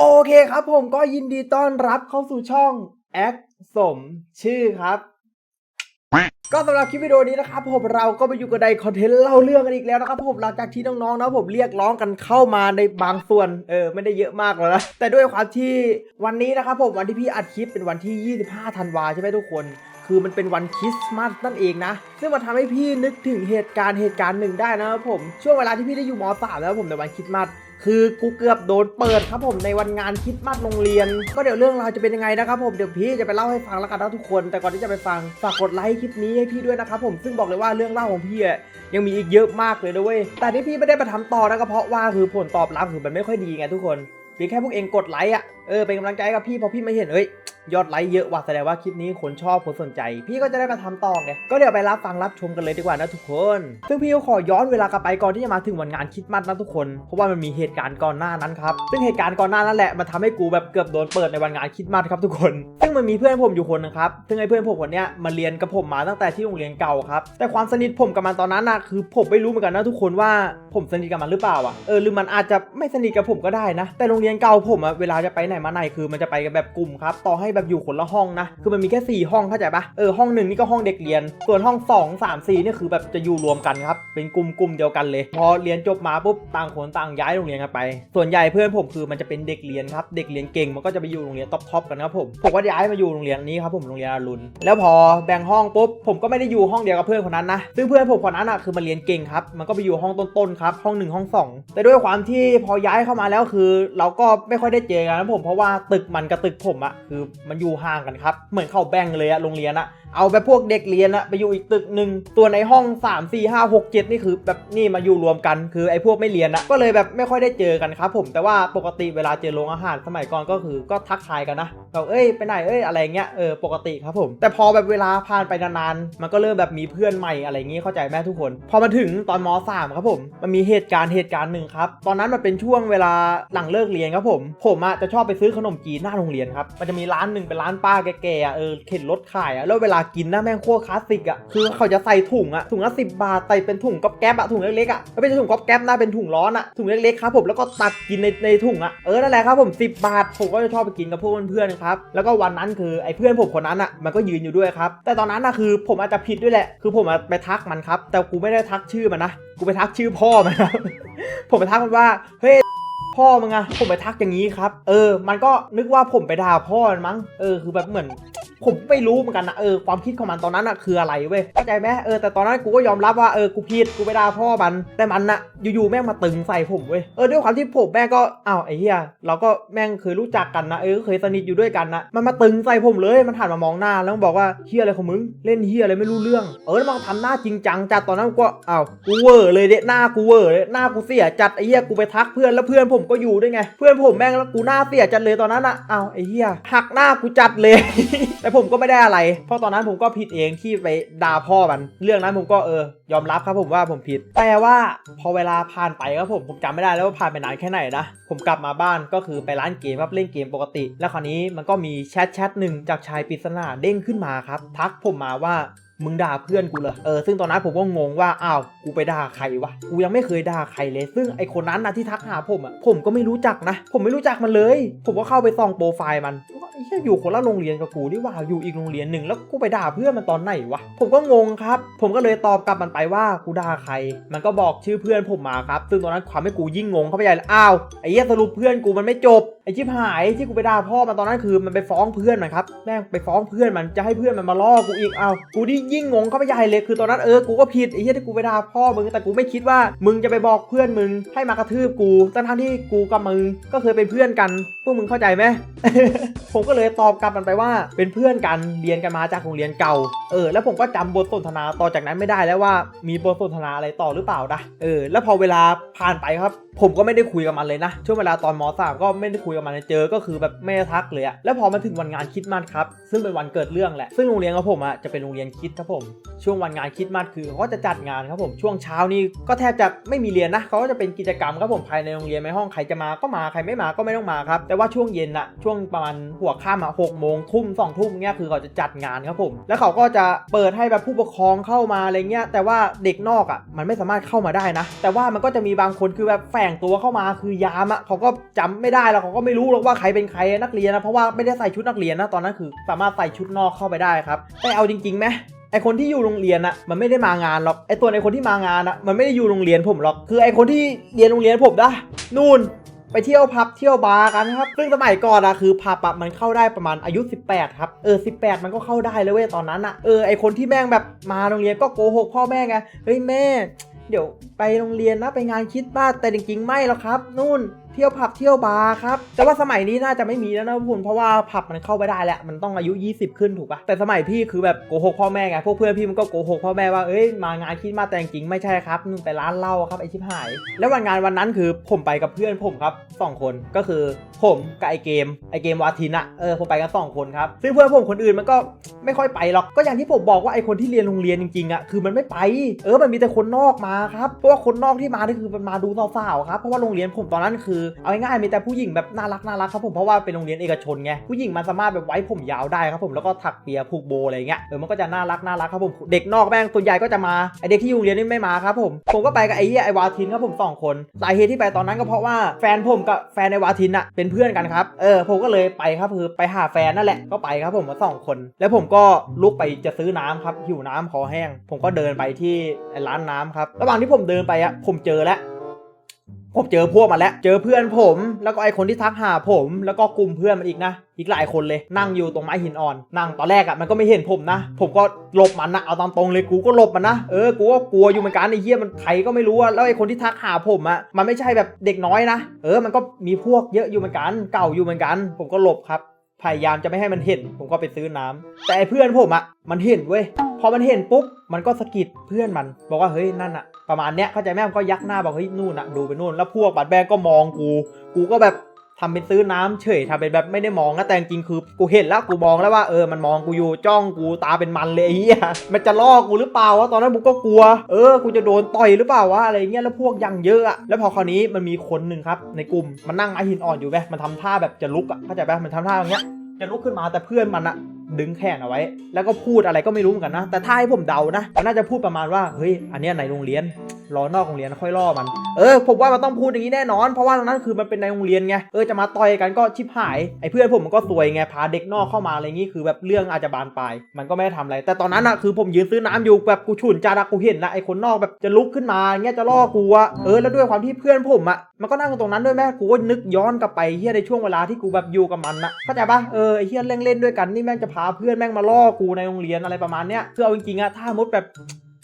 โอเคครับผมก็ยินดีต้อนรับเข้าสู่ช่องแอคสมชื่อครับ ก็สำหรับคลิปวิดีโอนี้นะครับผมเราก็มาอยู่กับในคอนเทนต์เล่าเรื่องกันอีกแล้วนะครับผมหลังจากที่น้องๆนะผมเรียกร้องกันเข้ามาในบางส่วนเออไม่ได้เยอะมากหรอกนะแต่ด้วยความที่วันนี้นะครับผมวันที่พี่อัดคลิปเป็นวันที่ 25ธันวาใช่ไหมทุกคนคือมันเป็นวันคริสต์มาสนั่นเองนะ ซึ่งมันทำให้พี่นึกถึงเหตุการณ์เหตุการณ์หนึ่งได้นะครับผมช่วงเวลาที่พี่ได้อยู่ม .3 แล้วผมในวันคริสต์มาส คือกูเกือบโดนเปิดครับผมในวันงานคิดมัดโรงเรียน ก็เดี๋ยวเรื่องราวจะเป็นยังไงนะครับผมเดี๋ยวพี่จะไปเล่าให้ฟังแล้วกันนะทุกคน แต่ก่อนที่จะไปฟังฝากกดไลค์คลิปนี้ให้พี่ด้วยนะครับผมซึ่งบอกเลยว่าเรื่องเล่าของพี่อะยังมีอีกเยอะมากเลยด้วยแต่ที่พี่ไม่ได้มาทำต่อนะก็เพราะว่าคือผลตอบรับคือมันไม่ค่อยดีไงทุกคนเพียงแค่พวกเองกดไลค์อะเออเป็นกำลังใจกับพี่พอพี่มาเห็นเอ้ย ยอดไลค์เยอะว่ะแสดงว่าคลิปนี้คนชอบคนสนใจ พี่ก็จะได้มาทำต่อไงก็เดี๋ยวไปรับฟังรับชมกันเลยดีกว่านะทุกคน ซึ่งพี่ก็ขอย้อนเวลากลับไปก่อนที่จะมาถึงวันงานคิดมัดนะทุกคนเพราะว่ามันมีเหตุการณ์ก่อนหน้านั้นครับซึ่งเหตุการณ์ก่อนหน้านั้นแหละมันทำให้กูแบบเกือบโดนเปิดในวันงานคิดมัดครับทุกคน ซึ่งมันมีเพื่อนผมอยู่คนนึงครับซึ่งไอ้เพื่อนผมคนเนี้ยมาเรียนกับผมมาตั้งแต่ที่โรงเรียนเก่าครับแต่ความสนิทผมกับมันตอนนั้นนะคือผมไม่รู้เหมือนกันนะทุกคนว่าผมสนิทกับมันหรือเปล่าอะเออหรือมันอาจจะไม่สนิทกับผมก็ได้นะ แต่โรงเรียนเก่าผมอะเวลาจะไปไหนมาไหนคือมันจะไปกันแบบกลุ่มครับต่อให้แบบอยู่คนละห้องนะ คือมันมีแค่ 4 ห้องเข้าใจปะเออห้องหนึ่งนี่ก็ห้องเด็กเรียน ส่วนห้อง 2 3 4เนี่ยคือแบบจะอยู่รวมกันครับ เป็นกลุ่มกลุ่มเดียวกันเลย พอเรียนจบมาปุ๊บต่างคนต่างย้ายโรงเรียนกันไป ส่วนใหญ่เพื่อนผมคือมันจะเป็นเด็กเรียนครับเด็กเรียนเก่งมันก็จะไปอยู่โรงเรียนท็อปๆกันครับผมผมก็ย้ายมาอยู่โรงเรียนนี้ครับผมโรงเรียนอรุณแล้วพอแบ่งห้องปุ๊บผมก็ไม่ได้อยู่ห้องเดียวกับเพื่อนคนนั้นนะซึ่งเพื่อนผมคนนั้นอะคือมันเรียนเก่งครับมันก็ไปอยู่ห้องต้นๆครับห้องหนึ่งห้องสองแต่ด้วยความที่พอย้ายเข้ามาแล้วคือ เราก็ไม่ค่อยได้เจอกันนะผมเพราะว่าตึกมันกับตึกผมอะคือมันอยู่ห่างกันครับ เหมือนเข้าแบ่งเลยอะโรงเรียนอะ เอาแบบพวกเด็กเรียนอะไปอยู่อีกตึกหนึ่งตัวในห้อง 3 4 5 6 7 นี่คือ แบบนี่มาอยู่รวมกันคือไอ้พวกไม่เรียนอะก็เลยแบบไม่ค่อยได้เจอกันครับผมแต่ว่าปกติเวลาเจอโรงอาหารสมัยก่อนก็คือก็ทักทายกันนะแบบเอ้ยไปไหนเอ้ยอะไรเงี้ยเออปกติครับผม แต่พอแบบเวลาผ่านไปนานๆมันก็เริ่มแบบมีเพื่อนใหม่อะไรเงี้ยเข้าใจแม่ทุกคน พอมาถึงตอนม .3 ครับผมมันมีเหตุการณ์เหตุการณ์หนึ่งครับตอนนั้นมันเป็นช่วงเวลาหลังเลิกเรียนครับผม ผมอะจะชอบไปซื้อขนมจีนหน้าโรงเรียนครับมันจะมีร้านหนึ่งเป็นร้านป้าแก่ๆเออเข็นรถขายอะแล้วเวลากินนะแม่งโคตรคลาสสิกอะคือเขาจะใส่ถุงอะถุงละสิบาทใส่เป็นถุงก๊อบแก๊บอะถุงเล็กๆอะไม่เป็นถุงก๊อบแก๊บนะเป็นถุงร้อนอะถุงเล็กๆครับผมแล้วก็ตักกินในในถุงอะเออนั่นแหละครับผม10บาทผมก็จะชอบไปกินกับพวกเพื่อนๆครับแล้วก็วันนั้นคือไอ้เพื่อนผมคนนั้นอะมันก็ยืนอยู่ด้วยครับแต่ตอนนั้นอะคือผมอาจจะผิดด้วยแหละ คือผมไปทักมันครับ แต่กูไม่ได้ทักชื่อมันนะกูไปทักชื่อพ่อมันครับผมไปทักมันว่าเฮ้ยพ่อมึงอะผมไปทักอย่างนี้ครับ เออ มันก็นึกว่าผมไปด่าพ่อมันมั้ง เออ คือแบบเหมือน ผมไม่รู้เหมือนกันนะเออความคิดของมันตอนนั้นอะคืออะไรเว้ยเข้าใจไหมเออแต่ตอนนั้นกูก็ยอมรับว่าเออกูผิดกูไปด่าพ่อมันแต่มันอะอยู่ๆแม่งมาตึงใส่ผมเว้ยเออด้วยความที่ผมแม่ก็อ้าวไอ้เหี้ยเราก็แม่งเคยรู้จักกันนะเออเคยสนิทอยู่ด้วยกันนะมันมาตึงใส่ผมเลยมันหันมามองหน้าแล้วบอกว่าเหี้ยอะไรของมึงเล่นเหี้ยอะไรไม่รู้เรื่อง เออแล้วมันทำหน้าจริงจังจัดตอนนั้นก็อ้าวกูเวอร์เลยเด็หน้ากูเวอร์เลยหน้ากูเสียจัดไอ้เหี้ยกูไปทักเพื่อนแล้วเพื่อนผมก็อยู่ด้วยไง เพื่อนผมแม่งแล้วกูหน้าเสียจัดเลยตอนนั้นอะอ้าวไอ้เหี้ยหักหน้ากูจัดเลยแต่ผมก็ไม่ได้อะไร เพราะตอนนั้นผมก็ผิดเองที่ไปด่าพ่อมัน เรื่องนั้นผมก็เออยอมรับครับผมว่าผมผิด แต่ว่าพอเวลาผ่านไปครับผมผมจำไม่ได้แล้วว่าผ่านไปนานแค่ไหนนะ ผมกลับมาบ้านก็คือไปร้านเกมครับเล่นเกมปกติ แล้วคราวนี้มันก็มีแชทแชทหนึ่งจากชายปริศนาเด้งขึ้นมาครับ ทักผมมาว่า มึงด่าเพื่อนกูเหรอเออซึ่งตอนนั้นผมก็งงว่าอ้าวกูไปด่าใครวะกูยังไม่เคยด่าใครเลย ซึ่งไอคนนั้นนะที่ทักหาผมอะผมก็ไม่รู้จักนะ ผมไม่รู้จักมันเลย ผมก็เข้าไปส่องโปรไฟล์มันว่าไอ้เหี้ยอยู่คนละโรงเรียนกับกูนี่ว่าอยู่อีกโรงเรียนหนึ่งแล้วกูไปด่าเพื่อนมันตอนไหนวะผมก็งงครับ ผมก็เลยตอบกลับมันไปว่ากูด่าใคร มันก็บอกชื่อเพื่อนผมมาครับ ซึ่งตอนนั้นความให้กูยิ่งงงเข้าไปใหญ่เลยอ้าวไอ้เหี้ยสรุปเพื่อนกูมันไม่จบ ไอ้ชิบหายที่กูไปด่าพ่อมันตอนนั้นคือมันไปฟ้องเพื่อนมันครับแม่งไปฟ้องเพื่อนมันจะให้เพื่อนมันมาล่อกูอีกเอากูนี่ยิ่งงงเข้าไปใหญ่เลยคือตอนนั้นเออกูก็ผิดไอ้เหี้ยที่กูไปด่าพ่อมึงแต่กูไม่คิดว่ามึงจะไปบอกเพื่อนมึงให้มากระทืบกูทั้งที่กูกับมึงก็เคยเป็นเพื่อนกันพวกมึงเข้าใจไหมผมก็เลยตอบกลับมันไปว่าเป็นเพื่อนกันเรียนกันมาจากโรงเรียนเก่าเออแล้วผมก็จำบทสนทนาต่อจากนั้นไม่ได้แล้วว่ามีบทสนทนาอะไรต่อหรือเปล่านะเออแล้วพอเวลาผ่านไปครับ ผมก็ไม่ได้คุยกับมันเลยนะช่วงเวลาตอนมสามก็ไม่ได้คุยกับมันเลยเจอก็คือแบบไม่ได้ทักเลยอะแล้วพอมาถึงวันงานคิดมัดครับซึ่งเป็นวันเกิดเรื่องแหละ ซึ่งโรงเรียนของผมอะจะเป็นโรงเรียนคิดครับผม ช่วงวันงานคิดมัดคือเขาก็จะจัดงานครับผมช่วงเช้านี่ก็แทบจะไม่มีเรียนนะเขาก็จะเป็นกิจกรรมครับผมภายในโรงเรียนในห้องใครจะมาก็มาใครไม่มาก็ไม่ต้องมาครับแต่ว่าช่วงเย็นอะช่วงประมาณหัวค่ำอะหกโมงทุ่มสองทุ่มเงี้ยคือเขาจะจัดงานครับผม แล้วเขาก็จะเปิดให้แบบผู้ปกครองเข้ามาอะไรเงี้ยแต่ว่าเด็กนอกอะมันไม่สามารถเข้ามาได้นะ แต่ว่ามันก็จะมีบางคนคือแบบแฝงตัวเข้ามายามอะเขาก็จำไม่ได้แล้วเขาก็ไม่รู้หรอกว่าใครเป็นใครนักเรียนนะเพราะว่าไม่ได้ใส่ชุดนักเรียนนะตอนนั้นคือ สามารถใส่ชุดนอกเข้าไปได้ครับแต่เอาจริงๆไหมไอคนที่อยู่โรงเรียนอะมันไม่ได้มางานหรอกไอตัวไอคนที่มางานอะมันไม่ได้อยู่โรงเรียนผมหรอก คือไอคนที่เรียนโรงเรียนผมนะนู่นไปเที่ยวผับเที่ยวบาร์กันครับ ซึ่งสมัยก่อนอะคือผับอะมันเข้าได้ประมาณอายุ 18 ครับ เออ 18 มันก็เข้าได้เลยเว้ยตอนนั้นอะเออไอคนที่แม่งแบบมาโรงเรียนก็โกหกพ่อแม่ไงเฮ้ยแม่ เดี๋ยวไปโรงเรียนนะไปงานคิดบ้านแต่จริงๆไม่หรอกครับ นู่นเที่ยวผับเที่ยวบาร์ครับ แต่ว่าสมัยนี้น่าจะไม่มีแล้วนะคุณเพราะว่าผับมันเข้าไปได้แล้ว มันต้องอายุ 20 ขึ้นถูกปะแต่สมัยพี่คือแบบโกหกพ่อแม่ไงพวกเพื่อนพี่มันก็โกหกพ่อแม่ว่าเอ้ยมางานคิดมาแต่จริงๆไม่ใช่ครับนู่นไปร้านเหล้าครับไอชิบหาย แล้ววันงานวันนั้นคือผมไปกับเพื่อนผมครับสองคนก็คือผมกับไอเกมไอเกมวาทินอะเออผมไปกันสองคนครับซึ่งเพื่อนผมคนอื่นมันก็ ไม่ค่อยไปหรอกก็อย่างที่ผมบอกว่าไอคนที่เรียนโรงเรียนจริงๆอะคือมันไม่ไป เออมันมีแต่คนนอกมาครับเพราะว่าคนนอกที่มานี่คือมันมาดูสาวๆครับเพราะว่าโรงเรียนผมตอนนั้นคือเอาง่ายๆมีแต่ผู้หญิงแบบน่ารักน่ารักครับผมเพราะว่าเป็นโรงเรียนเอกชนไงผู้หญิงมันสามารถแบบไว้ผมยาวได้ครับผมแล้วก็ถักเปียผูกโบอะไรเงี้ยเออมันก็จะน่ารักน่ารักครับผมเด็กนอกแม่งส่วนใหญ่ก็จะมาไอเด็กที่อยู่โรงเรียนนี่ไม่มาครับผมผมก็ไปกับไอ้เหี้ยไอวาทินครับผมสองคนสาเหตุที่ไปตอนนั้นก็เพราะว่าแฟนผมกับแฟนไอวาทินอะเป็นเพื่อนกันครับเออผมก็เลยไปครับคือไปหาแฟนนั่นแหละก็ไปครับผมมาสองคนแล้วผมก็ลุกไปจะซื้อน้ำครับหิวน้ำคอแห้ง ผมก็เดินไปที่ร้านน้ำครับ ระหว่างที่ผมเดินไปอะผมเจอแล้วผมเจอพวกมาแล้ว เจอเพื่อนผม แล้วก็ไอคนที่ทักหาผม แล้วก็กลุ่มเพื่อนมันอีกนะ อีกหลายคนเลย นั่งอยู่ตรงไม้หินอ่อน นั่งตอนแรกอะ่ะมันก็ไม่เห็นผมนะ ผมก็หลบมันนะ เอาตามตรงเลย กูก็หลบมันนะ เออ กูก็กลัวอยู่เหมือนกันไอ้เหี้ยมันใครก็ไม่รู้อะแล้วไอคนที่ทักหาผมอะ่ะ มันไม่ใช่แบบเด็กน้อยนะ เออ มันก็มีพวกเยอะอยู่เหมือนกัน เก่าอยู่เหมือนกัน ผมก็หลบครับ พยายามจะไม่ให้มันเห็น ผมก็ไปซื้อน้ำแต่เพื่อนผมอะมันเห็นเว้ย พอมันเห็นปุ๊บ มันก็สะกิดเพื่อนมัน บอกว่าเฮ้ยนั่นอะประมาณเนี้ยเข้าใจไหมมันก็ยักหน้าบอกเฮ้ยนู่นอะดูไปนู่น แล้วพวกบัดแบงก็มองกู กูก็แบบ ทำเป็นซื้อน้ำเฉยทำเป็นแบบไม่ได้มองนะแต่จริงคือกูเห็นแล้วกูมองแล้วว่าเออมันมองกูอยู่จ้องกูตาเป็นมันเลยไอ้เหี้ยมันจะล่อกูหรือเปล่าวะตอนนั้นกูก็กลัว เออกูจะโดนต่อยหรือเปล่าวะอะไรเงี้ยแล้วพวกยังเยอะอะแล้วพอคราวนี้มันมีคนหนึ่งครับในกลุ่มมันนั่งไม้หินอ่อนอยู่แบบมันทำท่าแบบจะลุกอะเข้าใจไหมมันทำท่าอย่างเงี้ยจะลุกขึ้นมาแต่เพื่อนมันอะ ดึงแขนเอาไว้ แล้วก็พูดอะไรก็ไม่รู้เหมือนกันนะ แต่ถ้าให้ผมเดานะมันน่าจะพูดประมาณว่าเฮ้ยอันนี้ในโรงเรียนรอนอกโรงเรียนค่อยล่อมันเออผมว่ามันต้องพูดอย่างนี้แน่นอน เพราะว่าตรงนั้นคือมันเป็นในโรงเรียนไงเออจะมาต่อยกันก็ชิบหายไอ้เพื่อนผมมันก็ซวยไงพาเด็กนอกเข้ามาอะไรงี้คือแบบเรื่องอาจจะบานปลายมันก็ไม่ได้ทำอะไร แต่ตอนนั้นอะคือผมยืนซื้อน้ำอยู่แบบกูฉุนจาระกูเห็นละไอ้คนนอกแบบจะลุกขึ้นมาเงี้ยจะล่อกูอะเออแล้วด้วยความที่เพื่อนผมอะมันก็นั่งตรงนั้นด้วยแม่กูก็นึกย้อนกลับไปเฮียในช่วงเวลาที่กูแบบอยู่กับมันอะเข้าใจปะเออไอ้เฮียเล่นเล่นด้วยกันนี่แม่งจะพาเพื่อนแม่งมาล่อกูในโรงเรียนอะไรประมาณเนี้ยคือเอาจริงๆอะถ้ามุดแบบ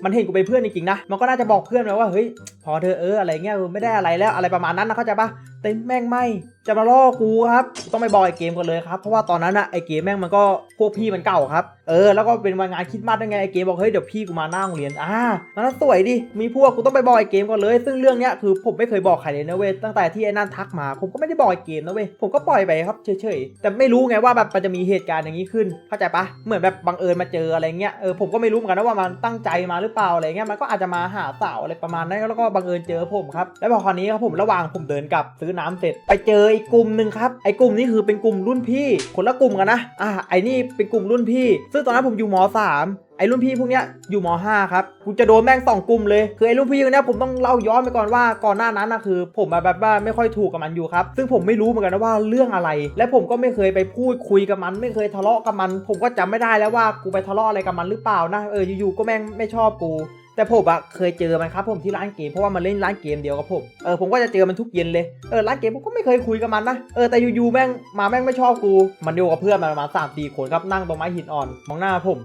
มันเห็นกูเป็นเพื่อนจริงๆนะ มันก็น่าจะบอกเพื่อนไปว่าเฮ้ยพอเธอเอออะไรเงี้ยไม่ได้อะไรแล้วอะไรประมาณนั้นนะเข้าใจปะแต่แม่งไม่ จะมาล่อกูครับ ต้องไปบอกไอเกมกันเลยครับ เพราะว่าตอนนั้นอะไอเกมแม่งมันก็พวกพี่มันเก่าครับ เออ แล้วก็เป็นวันงานคิดมาสได้ไงไอเกมบอกเฮ้ยเดี๋ยวพี่กูมาหน้าโรงเรียน อ่าตอนนั้นสวยดิ มีพวกกูต้องไปบอกไอเกมก่อนเลย ซึ่งเรื่องเนี้ยคือผมไม่เคยบอกใครเลยนะเว้ย ตั้งแต่ที่ไอ้นั่นทักมา ผมก็ไม่ได้บอกไอเกมนะเว้ย ผมก็ปล่อยไปครับเฉยๆ แต่ไม่รู้ไงว่าแบบมันจะมีเหตุการณ์อย่างนี้ขึ้น เข้าใจปะเหมือนแบบบังเอิญมาเจออะไรเงี้ย เออผมก็ไม่รู้เหมือนกันนะว่ามันตั้งใจมาหรือเปล่าอะไรเงี้ย มันก็อาจจะมาหาสาวอะไรประมาณนั้นแล้วก็บังเอิญเจอผมครับ แล้วพอคราวนี้ครับผมระหว่างผมเดินกลับซื้อน้ำเสร็จไปเจออีกกลุ่มหนึ่งครับไอ้กลุ่มนี้คือเป็นกลุ่มรุ่นพี่คนละกลุ่มกันนะอ่าไอ้นี่เป็นกลุ่มรุ่นพี่ ซึ่งตอนนั้นผมอยู่มสามไอ้รุ่นพี่พวกเนี้ยอยู่ม 5 ครับกูจะโดนแม่งสองกลุ่มเลยคือไอ้รุ่นพี่คนเนี้ยผมต้องเล่าย้อนไปก่อนว่าก่อนหน้านั้นนะคือ ผมแบบว่าไม่ค่อยถูกกับมันอยู่ครับ ซึ่งผมไม่รู้เหมือนกันนะว่าเรื่องอะไร และผมก็ไม่เคยไปพูดคุยกับมัน ไม่เคยทะเลาะกับมัน ผมก็จำไม่ได้แล้วว่ากูไปทะเลาะอะไรกับมันหรือเปล่านะเอออยู่ๆก็แม่งไม่ชอบกู แต่ผมอะเคยเจอมันครับผมที่ร้านเกมเพราะว่ามันเล่นร้านเกมเดียวกับผมเออผมก็จะเจอมันทุกเย็นเลยเออร้านเกมผมก็ไม่เคยคุยกับมันนะเออแต่อยู่ๆแม่งมาแม่งไม่ชอบกูมันอยู่กับเพื่อนมันประมาณสามสี่คนครับนั่งตรงไม้หินอ่อนมองหน้าผม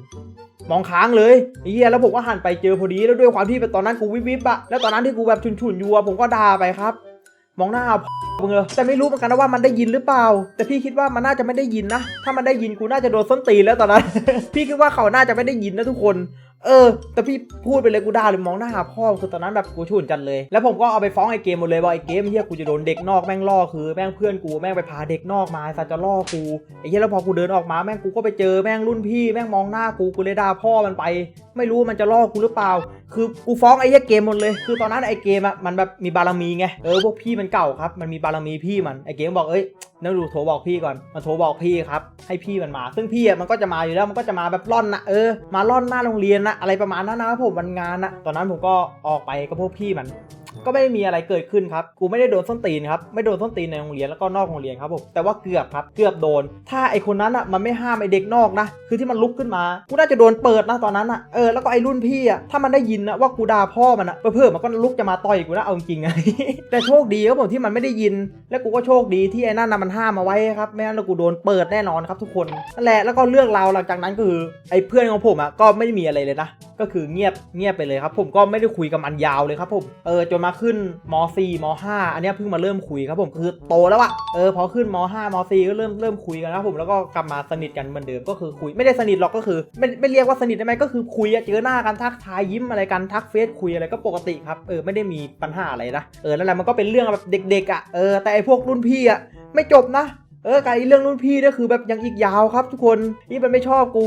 มองค้างเลยอ้เหี้ยแล้วผมก็หันไปเจอพอดีแล้วด้วยความที่เป็นตอนนั้นกูวิบวิบอะแล้วตอนนั้นที่กูแบบฉุนๆอยู่อะผมก็ด่าไปครับ มองหน้ามึงเออแต่ไม่รู้เหมือนกันนะว่ามันได้ยินหรือเปล่า แต่พี่คิดว่ามันน่าจะไม่ได้ยินนะ ถ้ามันได้ยินกูน่าจะโดนส้นตีแล้วตอนนั้น พี่คิดว่าเขาน่าจะไม่ได้ยินนะทุกคน เออ แต่พี่พูดไปเลยกูด่าเลยมองหน้าหาพ่อคือตอนนั้นแบบกูฉุนจันเลย แล้วผมก็เอาไปฟ้องไอ้เกมหมดเลยว่าไอ้เกมเฮียกูจะโดนเด็กนอกแม่งล่อคือแม่งเพื่อนกูแม่งไปพาเด็กนอกมาสัจะล่อกูไอ้เฮียแล้วพอกูเดินออกมาแม่งกูก็ไปเจอแม่งรุ่นพี่แม่งมองหน้ากูกูเลยด่าพ่อมันไป ไม่รู้มันจะล่อกูหรือเปล่า คือกูฟ้องไอ้เหี้ยเกมหมดเลย คือตอนนั้นไอ้เกมอะมันแบบมีบารมีไงเออพวกพี่มันเก่าครับมันมีบารมีพี่มันไอ้เกมบอกเอ้ย แล้วดูโทรบอกพี่ก่อนมันโทรบอกพี่ครับ ให้พี่มันมา ซึ่งพี่อะมันก็จะมาอยู่แล้วมันก็จะมาแบบร่อนนะเออมาร่อนหน้าโรงเรียนนะอะไรประมาณนั้นนะครับผมวันงานนะตอนนั้นผมก็ออกไปกับพวกพี่มัน ก็ไม่ได้มีอะไรเกิดขึ้นครับกูไม่ได้โดนส้นตีนครับไม่โดนส้นตีนในโรงเรียนแล้วก็นอกโรงเรียนครับผมแต่ว่าเกือบครับเกือบโดน ถ้าไอคนนั้นอะมันไม่ห้ามไอเด็กนอกนะคือที่มันลุกขึ้นมากูน่าจะโดนเปิดนะตอนนั้นอะเออแล้วก็ไอรุ่นพี่อะถ้ามันได้ยินนะว่ากูด่าพ่อมันอะเพื่อๆมันก็ลุกจะมาต่อยกูนะเอาจริงไงแต่โชคดีครับผมที่มันไม่ได้ยิน และกูก็โชคดีที่ไอ้นั่นนะมันห้ามเอาไว้ครับไม่งั้นกูโดนเปิดแน่นอนครับทุกคนนั่นแหละแล้วก็เรื่องราวหลังจากนั้นก็คือไอ้เพื่อนของผมอะก็ไม่มีอะไรเลยนะ ก็คือเงียบเงียบไปเลยครับ ผมก็ไม่ได้คุยกับมันยาวเลยครับผมเออจนมาขึ้นม .4 ม .5 อันนี้เพิ่งมาเริ่มคุยครับผมคือโตแล้วอะเออพอขึ้นม .5 ม .4 ก็เริ่มเริ่มคุยกันนะครับผมแล้วก็กลับมาสนิทกันเหมือนเดิมก็คือคุยไม่ได้สนิทหรอกก็คือ ไม่ไม่เรียกว่าสนิทได้ไหมก็คือคุยเจอหน้ากันทักทายยิ้มอะไรกันทักเฟซคุยอะไรก็ปกติครับเออไม่ได้มีปัญหาอะไรนะเออนั่นแหละมันก็เป็นเรื่องแบบเด็กๆอะเออแต่ไอพวกรุ่นพี่อะไม่จบนะเออไกลเรื่องรุ่นพี่นี่คือแบบยังอีกยาวครับทุกคนนี่มันไม่ชอบกู